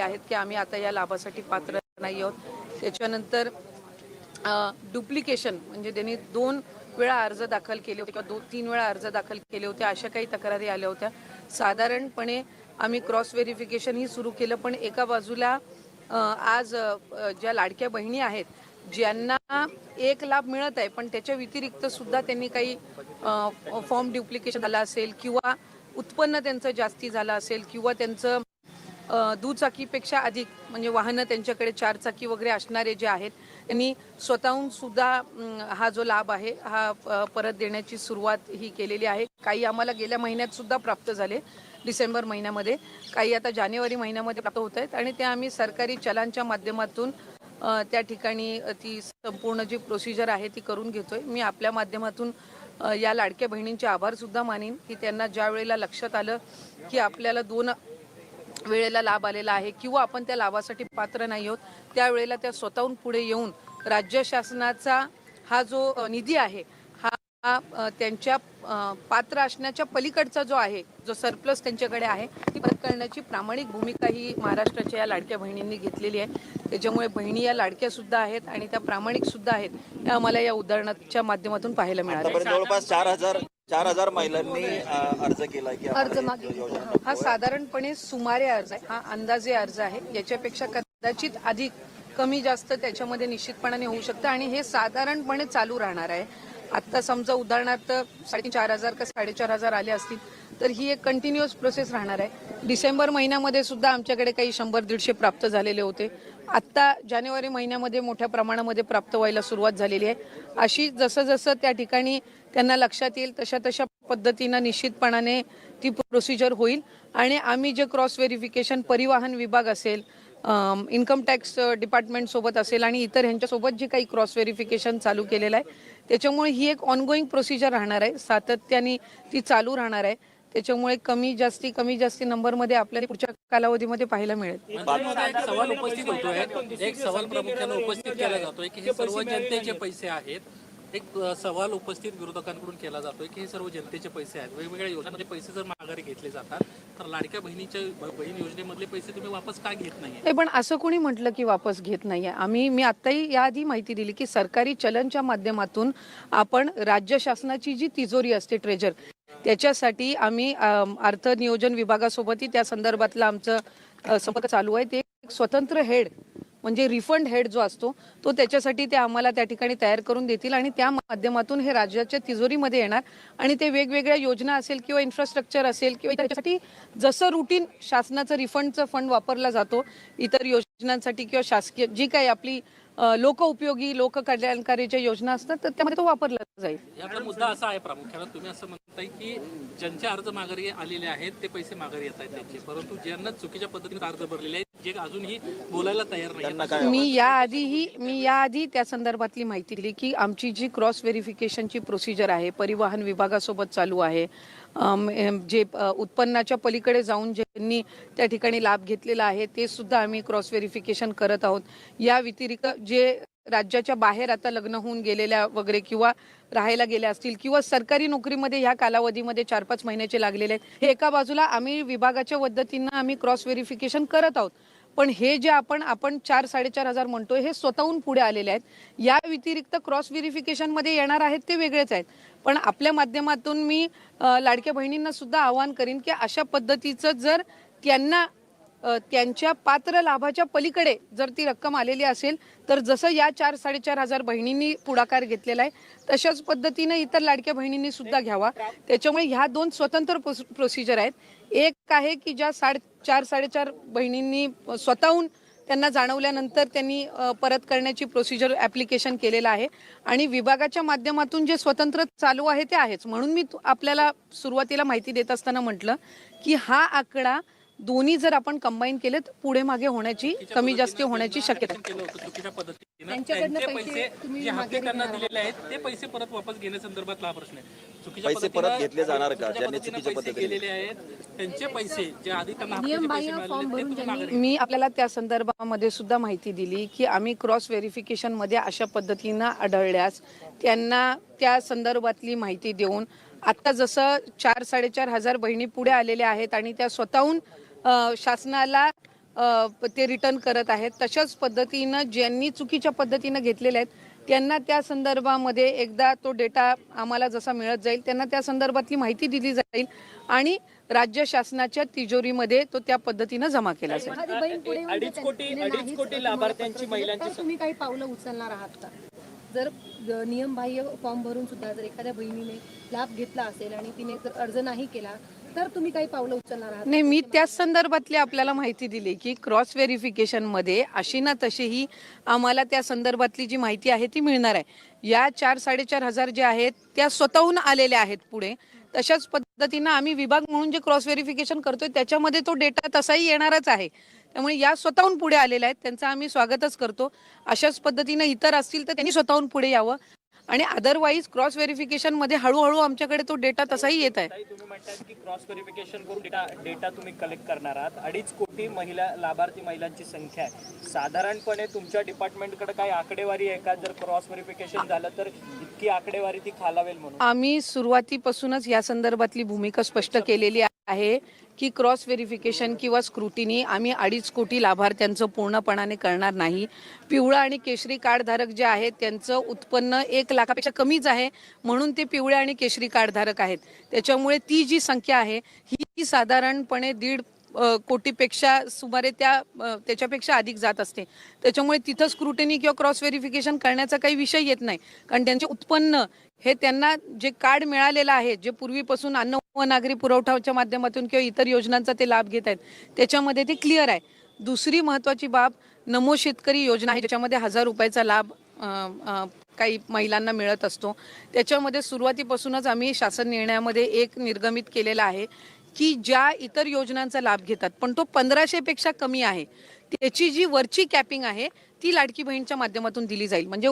आहेत की आम्ही आता या लाभासाठी पात्र नाही आहोत. त्याच्यानंतर डुप्लिकेशन म्हणजे त्यांनी दोन वेळा अर्ज दाखल केले होते किंवा दोन तीन वेळा अर्ज दाखल केले होते अशा काही तक्रारी आल्या होत्या. साधारणपणे आम्ही क्रॉस व्हेरिफिकेशन ही सुरू केलं पण एका बाजूला आज ज्या लाडक्या बहिणी आहेत ज्यांना एक लाभ मिळत आहे पण त्याच्या व्यतिरिक्त सुद्धा त्यांनी काही फॉर्म ड्युप्लिकेशन झालं असेल किंवा उत्पन्न त्यांचं जास्ती झालं असेल किंवा त्यांचं दुचाकीपेक्षा अधिक म्हणजे वाहनं त्यांच्याकडे चारचाकी वगैरे असणारे जे आहेत त्यांनी स्वतःहून सुद्धा हा जो लाभ आहे हा परत देण्याची सुरुवात ही केलेली आहे. काही आम्हाला गेल्या महिन्यात सुद्धा प्राप्त झाले डिसेंबर महिन्यामध्ये. काही आता जानेवारी महिन्यामध्ये प्राप्त होत आहेत आणि ते आम्ही सरकारी चलांच्या माध्यमातून त्या ठिकाणी ती संपूर्ण जी प्रोसिजर आहे ती करून घेतोय. मी आपल्या माध्यमातून या लाडक्या बहिणींचे आभार सुद्धा मानेन की त्यांना ज्या वेळेला लक्षात आलं की आपल्याला दोन वेळेला लाभ आलेला आहे किंवा आपण त्या लाभासाठी पात्र नाही आहोत त्यावेळेला त्या स्वतःहून पुढे येऊन राज्य शासनाचा हा जो निधी आहे हा त्यांच्या पात्र असण्याच्या पलीकडचा जो आहे जो सरप्लस त्यांच्याकडे आहे ती परत करण्याची प्रामाणिक भूमिका ही महाराष्ट्राच्या या लाडक्या बहिणींनी घेतलेली आहे. त्याच्यामुळे बहिणी या लाडक्या सुद्धा आहेत आणि त्या प्रामाणिक सुद्धा आहेत त्या आम्हाला या उदाहरणाच्या माध्यमातून पाहायला मिळालं. जवळपास चार हजार चार हजार महिलांनी अर्ज केला की अर्ज मागे ही साधारणपणे सुमारे अर्ज आहे. हा अंदाजे अर्ज आहे. याच्यापेक्षा कदाचित अधिक कमी जास्त त्याच्यामध्ये निश्चितपणाने होऊ शकतं आणि हे साधारणपणे चालू राहणार आहे. आत्ता समजा उदाहरणार्थ साडेतीन चार हजार का साडेचार हजार आले असतील तर ही एक कंटिन्युअस प्रोसेस राहणार आहे. डिसेंबर महिन्यामध्ये सुद्धा आमच्याकडे काही शंभर दीडशे प्राप्त झालेले होते. आत्ता जानेवारी महिन्यामध्ये मोठ्या प्रमाणामध्ये प्राप्त व्हायला सुरुवात झालेली आहे. अशी जसं जसं त्या ठिकाणी त्यांना लक्षात येईल तशा तशा पद्धतीनं निश्चितपणाने ती प्रोसिजर होईल. आणि आम्ही जे क्रॉस व्हेरिफिकेशन परिवहन विभाग असेल इन्कम टॅक्स डिपार्टमेंट सोबत असेल आणि इतर ह्यांच्यासोबत जे काही क्रॉस व्हेरिफिकेशन चालू केलेलं आहे त्याच्यामुळे ही एक ऑनगोईंग प्रोसिजर राहणार आहे. सातत्याने ती चालू राहणार आहे. त्याच्यामुळे कमी जास्ती कमी जास्ती नंबरमध्ये आपल्याला पुढच्या कालावधीमध्ये पाहायला मिळेल. एक सवाल उपस्थित होतोय. एक सवाल प्रामुख्याने उपस्थित केला जातोय की हे सर्व जनतेचे पैसे आहेत. एक सवाल उपस्थित विरोधकांकडून केला जातोय की हे सर्व जनतेचे पैसे आहेत. वेगवेगळ्या योजनांचे पैसे जर माघारी घेतले जातात तर लाडक्या बहिणीच्या बहीण योजनेमधले पैसे तुम्ही वापस का घेत नाही पण असं कोणी म्हटलं की वापस घेत नाहीये? आम्ही मी आत्ताही याआधी माहिती दिली की सरकारी चलनच्या माध्यमातून आपण राज्य शासनाची जी तिजोरी असते ट्रेजर त्याच्यासाठी आम्ही अर्थ नियोजन विभागासोबतही त्या संदर्भातलं आमचं संपर्क चालू आहे. ते एक स्वतंत्र हेड म्हणजे रिफंड हेड जो असतो तो त्याच्यासाठी ते आम्हाला त्या ठिकाणी तयार करून देतील आणि त्या माध्यमातून हे राज्याच्या तिजोरीमध्ये येणार. आणि ते वेगवेगळ्या योजना असेल किंवा इन्फ्रास्ट्रक्चर असेल किंवा त्याच्यासाठी जसं रुटीन शासनाचं रिफंडचं फंड वापरला जातो इतर योजनांसाठी किंवा शासकीय जी काही आपली अ, लोक कल्याणकारी ज्या योजना असतात तर त्यामध्ये तो वापरला जाईल. याचा मुद्दा असा आहे प्रामुख्याने तुम्ही असं म्हणताय की ज्यांचे अर्ज माघारी आलेले आहेत ते पैसे माघारी येत आहेत त्यांचे. परंतु ज्यांना चुकीच्या पद्धतीने अर्ज भरलेले आहेत जे अजूनही बोलायला तयार नाही मी याआधीही मी याआधी त्या संदर्भातली माहिती दिली की आमची जी क्रॉस व्हेरिफिकेशनची प्रोसिजर आहे परिवहन विभागासोबत चालू आहे जे उत्पन्नाच्या पलीकडे जाऊन ज्यांनी त्या ठिकाणी लाभ घेतलेला आहे ते सुद्धा आम्ही क्रॉस व्हेरिफिकेशन करत आहोत. या व्यतिरिक्त जे राज्याच्या बाहेर आता लग्न होऊन गेलेल्या वगैरे किंवा राहायला गेल्या असतील किंवा सरकारी नोकरीमध्ये ह्या कालावधीमध्ये चार पाच महिन्याचे लागलेले आहेत हे एका बाजूला आम्ही विभागाच्या पद्धतीनं आम्ही क्रॉस व्हेरिफिकेशन करत आहोत. पण हे जे आपण आपण चार साडेचार हजार म्हणतोय हे स्वतःहून पुढे आलेले आहेत. या व्यतिरिक्त क्रॉस व्हेरिफिकेशनमध्ये येणार आहेत ते वेगळेच आहेत. पण आपल्या माध्यमातून मी लाडक्या बहिणींना सुद्धा आवाहन करीन की अशा पद्धतीचं जर त्यांना त्यांच्या पात्र लाभाच्या पलीकडे जर ती रक्कम आलेली असेल तर जसं या चार साडेचार हजार बहिणींनी पुढाकार घेतलेला आहे तशाच पद्धतीने इतर लाडक्या बहिणींनी सुद्धा घ्यावा. त्याच्यामुळे ह्या दोन स्वतंत्र प्रोसिजर आहेत. एक आहे की ज्या साडे चार साडेचार बहिणींनी स्वतःहून त्यांना जाणवल्यानंतर त्यांनी परत करण्याची प्रोसिजर ॲप्लिकेशन केलेलं आहे. आणि विभागाच्या माध्यमातून जे स्वतंत्र चालू आहे ते आहेच. म्हणून मी तु- आपल्याला सुरुवातीला माहिती देत असताना म्हटलं की हा आकडा दोन्ही जर आपण कंबाईन केले तर पुढे मागे होण्याची कमी जास्ती होण्याची शक्यता आहे. केलं होतं चुकीच्या पद्धतीने त्यांच्याकडनं त्यांचे पैसे परत वापस घेण्यासंदर्भातला हा प्रश्न आहे चुकीच्या पैसे पद्धतीनं- परत घेतले जाणार का? ज्यांनी चुकीच्या पद्धतीने- आहेत त्यांचे पैसे जे आधी त्यांना मी आपल्याला त्या संदर्भामध्ये सुद्धा माहिती दिली की आम्ही क्रॉस व्हेरिफिकेशनमध्ये अशा पद्धतीनं आढळल्यास त्यांना त्या संदर्भातली माहिती देऊन आता जसं चार साडेचार हजार बहिणी पुढे आलेल्या आहेत आणि त्या स्वतःहून शासनाला ते रिटर्न करत आहेत. तशाच पद्धतीनं ज्यांनी चुकीच्या पद्धतीनं घेतलेल्या आहेत त्यांना त्या संदर्भामध्ये एकदा तो डेटा आम्हाला जसा मिळत जाईल त्यांना त्या संदर्भातली माहिती दिली जाईल आणि राज्य शासनाच्या तिजोरीमध्ये तो त्या पद्धतीनं जमा केला जाईल. अडीच कोटी- अडीच कोटी लाभार्थ्यांची महिलांची तुम्ही काही पावलं उचलणार आहात का? जर नियमबाह्य फॉर्म भरून सुद्धा जर एखाद्या बहिणीने लाभ घेतला असेल आणि तिने जर अर्ज नाही केला तर तुम्ही काही पावलं उचलणार आहात? नाही मी त्याच संदर्भातली आपल्याला माहिती दिली की क्रॉस व्हेरिफिकेशनमध्ये अशी ना तशीही आम्हाला त्या संदर्भातली जी माहिती आहे ती मिळणार आहे. या चार साडेचार हजार ज्या आहेत त्या स्वतःहून आलेल्या आहेत पुढे. तशाच पद्धतीनं आम्ही विभाग म्हणून जे क्रॉस व्हेरिफिकेशन करतोय त्याच्यामध्ये तो डेटा तसाही येणारच आहे. त्यामुळे या स्वतःहून पुढे आलेल्या आहेत त्यांचं आम्ही स्वागतच करतो. अशाच पद्धतीनं इतर असतील तर त्यांनी स्वतःहून पुढे यावं. आणि अदरवाईज क्रॉस व्हेरिफिकेशनमध्ये हळूहळू आमच्याकडे तो डेटा तसाही येत आहे. तुम्ही म्हणतात की क्रॉस व्हेरिफिकेशन करून डेटा डेटा तुम्ही कलेक्ट करणार आहात. अडीच कोटी महिला लाभार्थी महिलांची संख्या आहे. साधारणपणे तुमच्या डिपार्टमेंटकडे काही आकडेवारी आहे का? जर क्रॉस व्हेरिफिकेशन झालं तर इतकी आकडेवारी ती खालावेल म्हणून. आम्ही सुरुवातीपासूनच या संदर्भातली भूमिका स्पष्ट केलेली आहे. की क्रॉस व्हेरिफिकेशन किंवा स्क्रुटिनी आम्ही अडीच कोटी लाभार्थ्यांचं पूर्णपणाने करणार नाही. पिवळा आणि केशरी कार्ड धारक जे आहेत त्यांचं उत्पन्न एक लाखापेक्षा कमीच आहे म्हणून ते पिवळे आणि केशरी कार्ड धारक आहेत. त्याच्यामुळे ती जी संख्या आहे ही साधारणपणे दीड कोटीपेक्षा सुमारे त्या त्याच्यापेक्षा अधिक जात असते. त्याच्यामुळे तिथं स्क्रुटिनी किंवा क्रॉस व्हेरिफिकेशन करण्याचा काही विषय येत नाही. कारण त्यांचे उत्पन्न हे त्यांना जे कार्ड मिळालेलं आहे जे पूर्वीपासून अन्न व नागरी पुरवठाच्या माध्यमातून किंवा इतर योजनांचा ते लाभ घेत आहेत. त्याच्यामध्ये ते क्लिअर आहे. दुसरी महत्त्वाची बाब नमो शेतकरी योजना आहे ज्याच्यामध्ये हजार रुपयाचा लाभ काही महिलांना मिळत असतो. त्याच्यामध्ये सुरुवातीपासूनच आम्ही शासन निर्णयामध्ये एक निर्गमित केलेला आहे की ज्या इतर योजनांचा लाभ घेतात पण तो पंधराशेपेक्षा कमी आहे. त्याची जी वरची कॅपिंग आहे ती लाडकी बहीणच्या माध्यमातून दिली जाईल. म्हणजे